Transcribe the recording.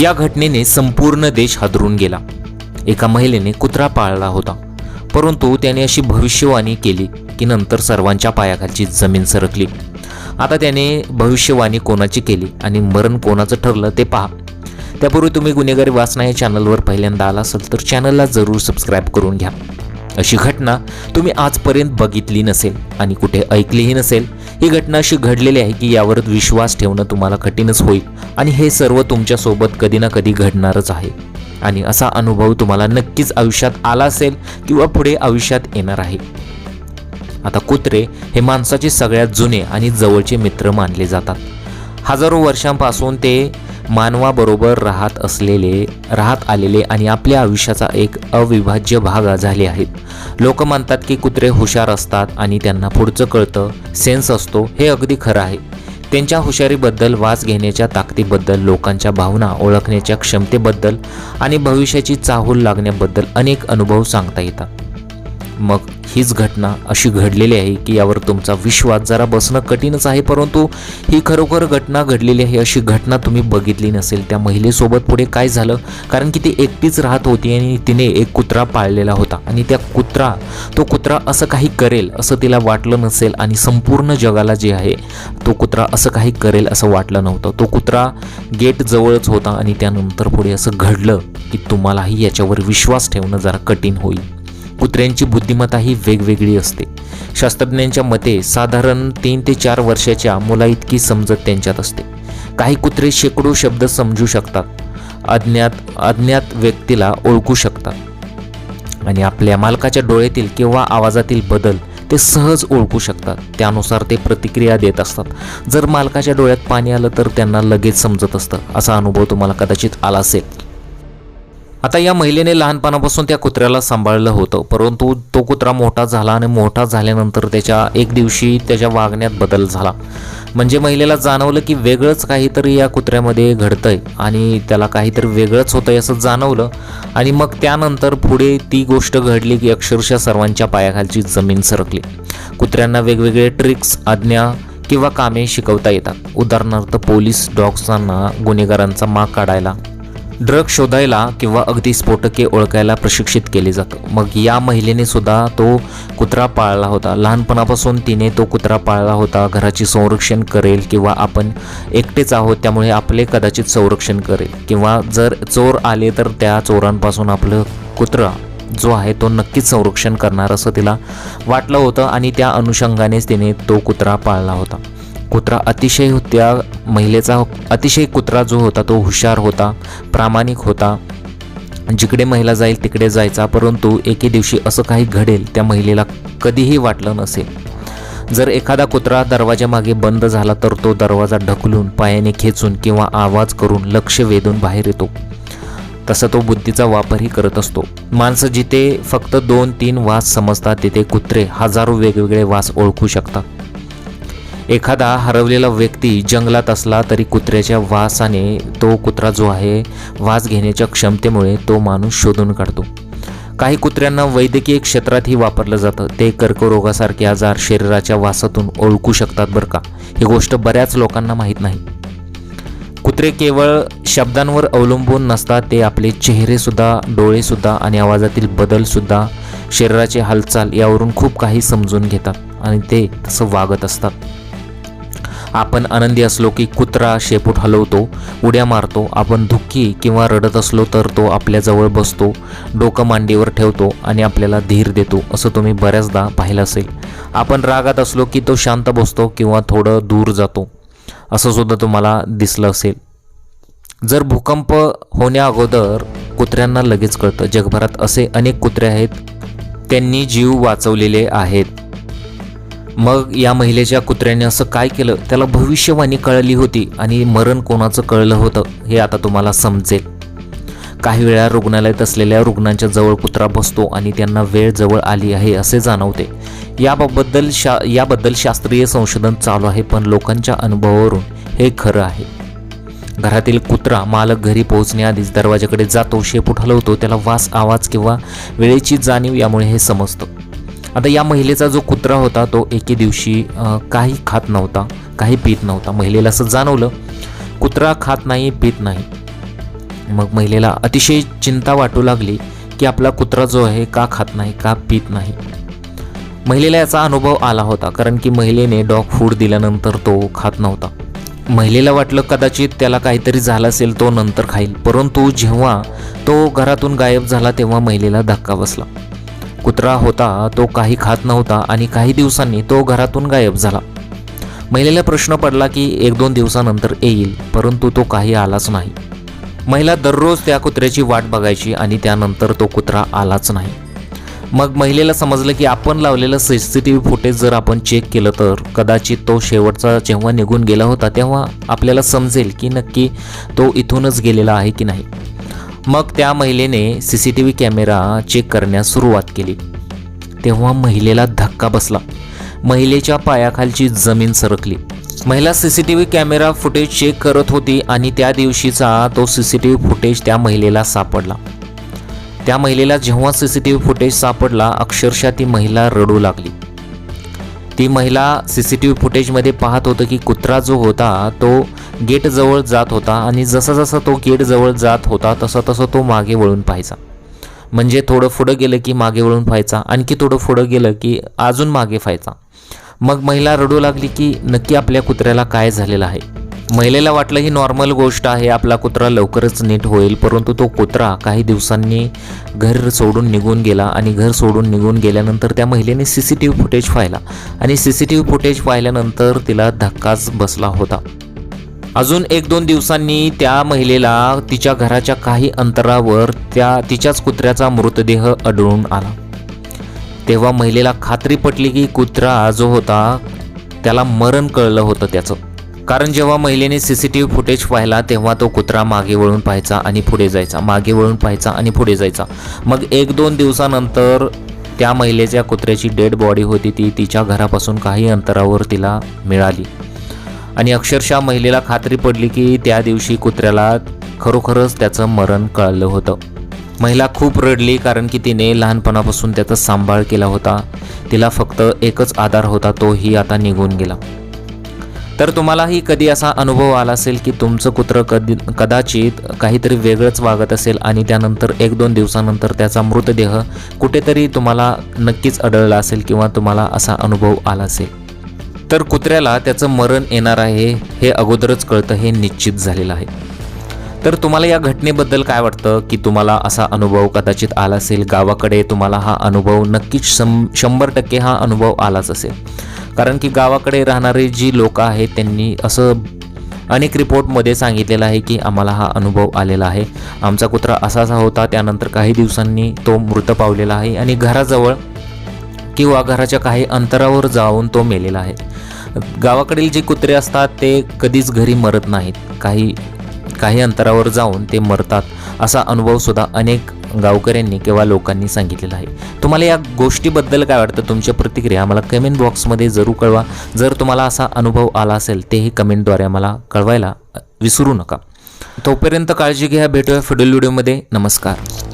या घटनेने संपूर्ण देश हादरून गेला. एका महिलेने कुत्रा पाळला होता. परंतु त्याने अशी भविष्यवाणी केली की नंतर सर्वांच्या पायाखालची जमीन सरकली. आता त्याने भविष्यवाणी कोणाची केली आणि मरण कोणाचं ठरलं ते पहा. त्यापूर्वी तुम्ही गुन्हेगारी वाचना या चॅनलवर पहिल्यांदा आला असाल तर चॅनलला जरूर सबस्क्राईब करून घ्या. अशी घटना तुम्ही आजपर्यंत बघितली नसेल आणि कुठे ऐकलीही नसेल ही घटना अशी घडलेली आहे की यावर विश्वास ठेवणं तुम्हाला कठीणच होईल आणि हे सर्व तुमच्यासोबत कधी ना कधी घडणारच आहे. आणि असा अनुभव तुम्हाला नक्कीच आयुष्यात आला असेल किंवा पुढे आयुष्यात येणार आहे. आता कुत्रे हे माणसाचे सगळ्यात जुने आणि जवळचे मित्र मानले जातात. हजारो वर्षांपासून ते मानवाबरोबर राहत असलेले राहत आलेले आणि आपल्या आयुष्याचा एक अविभाज्य भाग झाले आहेत. लोक म्हणतात की कुत्रे हुशार असतात आणि त्यांना पुढचं कळतं सेन्स असतो हे अगदी खरं आहे. त्यांच्या हुशारीबद्दल वास घेण्याच्या ताकदीबद्दल लोकांच्या भावना ओळखण्याच्या क्षमतेबद्दल आणि भविष्याची चाहूल लागण्याबद्दल अनेक अनुभव सांगता येतात. मग हीच घटना अशी घडलेली आहे की यावर तुमचा विश्वास जरा बसणं कठीणच आहे परंतु ही खरोखर घटना घडलेली आहे अशी घटना तुम्ही बघितली नसेल. त्या महिलेसोबत पुढे काय झालं? कारण की ती एकटीच राहत होती आणि तिने एक कुत्रा पाळलेला होता आणि त्या कुत्रा तो कुत्रा असं काही करेल असं तिला वाटलं नसेल आणि संपूर्ण जगाला जे आहे तो कुत्रा असं काही करेल असं वाटलं नव्हतं. तो कुत्रा गेट जवळच होता आणि त्यानंतर पुढे असं घडलं की तुम्हालाही याच्यावर विश्वास ठेवणं जरा कठीण होईल. कुत्र्यांची बुद्धिमत्ता ही वेगवेगळी असते. शास्त्रज्ञांच्या मते साधारण तीन ते चार वर्षाच्या मुलाइतकी समजत त्यांच्यात असते. काही कुत्रे शेकडो शब्द समजू शकतात. अज्ञात अज्ञात व्यक्तीला ओळखू शकतात. आणि आपल्या मालकाच्या डोळ्यातील किंवा आवाजातील बदल ते सहज ओळखू शकतात. त्यानुसार ते प्रतिक्रिया देत असतात. जर मालकाच्या डोळ्यात पाणी आलं तर त्यांना लगेच समजत असतं. असा अनुभव तुम्हाला कदाचित आला असेल. आता या महिलेने लहानपणापासून त्या कुत्र्याला सांभाळलं होतं परंतु तो कुत्रा मोठा झाला आणि मोठा झाल्यानंतर त्याच्या एक दिवशी त्याच्या वागण्यात बदल झाला. म्हणजे महिलेला जाणवलं की वेगळंच काहीतरी या कुत्र्यामध्ये घडतंय आणि त्याला काहीतरी वेगळंच होतंय असं जाणवलं आणि मग त्यानंतर पुढे ती गोष्ट घडली की अक्षरशः सर्वांच्या पायाखालची जमीन सरकली. कुत्र्यांना वेगवेगळे ट्रिक्स आज्ञा किंवा कामे शिकवता येतात. उदाहरणार्थ पोलीस डॉग्सांना गुन्हेगारांचा माग काढायला ड्रग शोधायला किंवा अगदी स्फोटके ओळखायला प्रशिक्षित केले जातं. मग या महिलेने सुद्धा तो कुत्रा पाळला होता. लहानपणापासून तिने तो कुत्रा पाळला होता. घराची संरक्षण करेल किंवा आपण एकटेच आहोत त्यामुळे आपले कदाचित संरक्षण करेल. किंवा जर चोर आले तर त्या चोरांपासून आपलं कुत्रा जो आहे तो नक्कीच संरक्षण करणार असं तिला वाटलं होतं आणि त्या अनुषंगानेच तिने तो कुत्रा पाळला होता. कुत्रा अतिशय त्या महिलेचा अतिशय कुत्रा जो होता तो हुशार होता प्रामाणिक होता. जिकडे महिला जाईल तिकडे जायचा. परंतु एके दिवशी असं काही घडेल त्या महिलेला कधीही वाटलं नसेल. जर एखादा कुत्रा दरवाजामागे बंद झाला तर तो दरवाजा ढकलून पायाने खेचून किंवा आवाज करून लक्ष वेधून बाहेर येतो. तसा तो बुद्धीचा वापरही करत असतो. माणसं जिथे फक्त दोन तीन वास समजतात तिथे कुत्रे हजारो वेगवेगळे वास ओळखू शकतात. एखादा हरवलेला व्यक्ती जंगलात असला तरी कुत्र्याच्या वासाने तो कुत्रा जो आहे वास घेण्याच्या क्षमतेमुळे तो माणूस शोधून काढतो. काही कुत्र्यांना वैद्यकीय क्षेत्रातही वापरलं जातं. ते कर्करोगासारखे आजार शरीराच्या वासातून ओळखू शकतात बरं का? ही गोष्ट बऱ्याच लोकांना माहीत नाही. कुत्रे केवळ शब्दांवर अवलंबून नसतात ते आपले चेहरेसुद्धा डोळेसुद्धा आणि आवाजातील बदलसुद्धा शरीराची हालचाल यावरून खूप काही समजून घेतात आणि ते तसं वागत असतात. आपण आनंदी असलो की कुत्रा शेपूट हलवतो उड्या मारतो आपण दुःखी किंवा रडत असलो तर तो आपल्याजवळ बसतो डोकं मांडीवर ठेवतो आणि आपल्याला धीर देतो असं तुम्ही बऱ्याचदा पाहिलं असेल. आपण रागात असलो की तो शांत बसतो किंवा थोडं दूर जातो असं सुद्धा तुम्हाला दिसलं असेल. जर भूकंप होण्या अगोदर कुत्र्यांना लगेच कळतं. जगभरात असे अनेक कुत्रे आहेत त्यांनी जीव वाचवलेले आहेत. मग या महिलेच्या कुत्र्याने असं काय केलं? त्याला भविष्यवाणी कळली होती आणि मरण कोणाचं कळलं होतं हे आता तुम्हाला समजेल. काही वेळा रुग्णालयात असलेल्या रुग्णांच्या जवळ कुत्रा बसतो आणि त्यांना वेळ जवळ आली आहे असे जाणवते. याबद्दल शा याबद्दल शास्त्रीय संशोधन चालू आहे पण लोकांच्या अनुभवावरून हे खरं आहे. घरातील कुत्रा मालक घरी पोहोचण्याआधीच दरवाजाकडे जातो शेपूट हलवतो त्याला वास आवाज किंवा वेळेची जाणीव यामुळे हे समजतं. आता या महिलेचा जो कुत्रा होता तो एके दिवशी काही खात नव्हता काही पित नव्हता. महिलेला असं जाणवलं कुत्रा खात नाही पित नाही. मग महिलेला अतिशय चिंता वाटू लागली की आपला कुत्रा जो आहे का खात नाही का पित नाही. महिलेला याचा अनुभव आला होता कारण की महिलेने डॉग फूड दिल्यानंतर तो खात नव्हता. महिलेला वाटलं कदाचित त्याला काहीतरी झालं असेल तो नंतर खाईल. परंतु जेव्हा तो घरातून गायब झाला तेव्हा महिलेला धक्का बसला. कुत्रा होता तो काही खात नव्हता आणि काही दिवसांनी तो घरातून गायब झाला. महिलेला प्रश्न पडला की एक दोन दिवसानंतर येईल परंतु तो काही आलाच नाही. महिला दररोज त्या कुत्र्याची वाट बघायची आणि त्यानंतर तो कुत्रा आलाच नाही. मग महिलेला समजलं की आपण लावलेलं C C T V footage जर आपण चेक केलं तर कदाचित तो शेवटचा जेव्हा निघून गेला होता तेव्हा आपल्याला समजेल की नक्की तो इथूनच गेलेला आहे की नाही. मग त्या महिलेने C C T V camera check करण्यास सुरुवात केली. तेव्हा महिलेला धक्का बसला. महिलेच्या पायाखालची जमीन सरकली. महिला C C T V camera footage check करत होती आणि त्या दिवशीचा तो C C T V footage त्या महिलेला सापडला. त्या महिलेला जेव्हा C C T V footage सापडला अक्षरशः ती महिला रडू लागली. ती महिला सी सी टी व्ही फुटेजमध्ये पाहत होतं की कुत्रा जो होता तो गेटजवळ जात होता आणि जसा जसा तो गेटजवळ जात होता तसा तसा तो मागे वळून पाहायचा. म्हणजे थोडं पुढं गेलं की मागे वळून पाहायचा आणखी थोडं पुढं गेलं की अजून मागे पाहायचा. मग महिला रडू लागली की नक्की आपल्या कुत्र्याला काय झालेलं आहे? महिलेला वाटलं ही नॉर्मल गोष्ट आहे आपला कुत्रा लवकरच नीट होईल परंतु तो कुत्रा काही दिवसांनी घर सोडून निघून गेला आणि घर सोडून निघून गेल्यानंतर त्या महिलेने C C T V footage पाहिला आणि C C T V footage पाहिल्यानंतर तिला धक्काच बसला होता. अजून एक दोन दिवसांनी त्या महिलेला तिच्या घराच्या काही अंतरावर त्या तिच्याच कुत्र्याचा मृतदेह आढळून आला. तेव्हा महिलेला खात्री पटली की कुत्रा जो होता त्याला मरण कळलं होतं त्याचं. कारण जेव्हा महिलेने C C T V footage पाहिला तेव्हा तो कुत्रा मागे वळून पाहायचा आणि पुढे जायचा. मागे वळून पाहायचा आणि पुढे जायचा. मग एक दोन दिवसानंतर त्या महिलेच्या कुत्र्याची डेड बॉडी होती. ती तिच्या घरापासून काही अंतरावर तिला मिळाली. आणि अक्षरशः महिलेला खात्री पडली की त्या दिवशी कुत्र्याला खरोखरच त्याचं मरण कळलं होतं. महिला खूप रडली कारण की तिने लहानपणापासून त्याचा सांभाळ केला होता. तिला फक्त एकच आधार होता तोही आता निघून गेला. तर तुम्हालाही कधी असा अनुभव आला असेल की तुमचं कुत्रं कधी कदाचित काहीतरी वेगळंच वागत असेल आणि त्यानंतर एक दोन दिवसानंतर त्याचा मृतदेह कुठेतरी तुम्हाला नक्कीच आढळला असेल किंवा तुम्हाला असा अनुभव आला असेल? तर कुत्र्याला त्याचं मरण येणार आहे हे अगोदरच कळतं हे निश्चित झालेलं आहे. तर तुम्हाला या घटनेबद्दल काय वाटतं? की तुम्हाला असा अनुभव कदाचित आला असेल? गावाकडे तुम्हाला हा अनुभव नक्कीच शं शंभर टक्के हा अनुभव आलाच असेल. कारण की गावाकडे राहणारे जी लोक आहेत त्यांनी असं अनेक रिपोर्टमध्ये सांगितलेलं आहे की आम्हाला हा अनुभव आलेला आहे. आमचा कुत्रा असाच होता त्यानंतर काही दिवसांनी तो मृत पावलेला आहे आणि घराजवळ किंवा घराच्या काही अंतरावर जाऊन तो मेलेला आहे. गावाकडील जे कुत्रे असतात ते कधीच घरी मरत नाहीत. काही काही अंतरावर जाऊन ते मरतात असा अनुभवसुद्धा अनेक गावकऱ्यांनी किंवा लोकांनी सांगितलेलं आहे. तुम्हाला या गोष्टीबद्दल काय वाटतं? तुमच्या प्रतिक्रिया आम्हाला कमेंट बॉक्समध्ये जरूर कळवा. जर तुम्हाला असा अनुभव आला असेल तेही कमेंटद्वारे आम्हाला कळवायला विसरू नका. तोपर्यंत काळजी घ्या. भेटूया पुढील व्हिडिओमध्ये नमस्कार.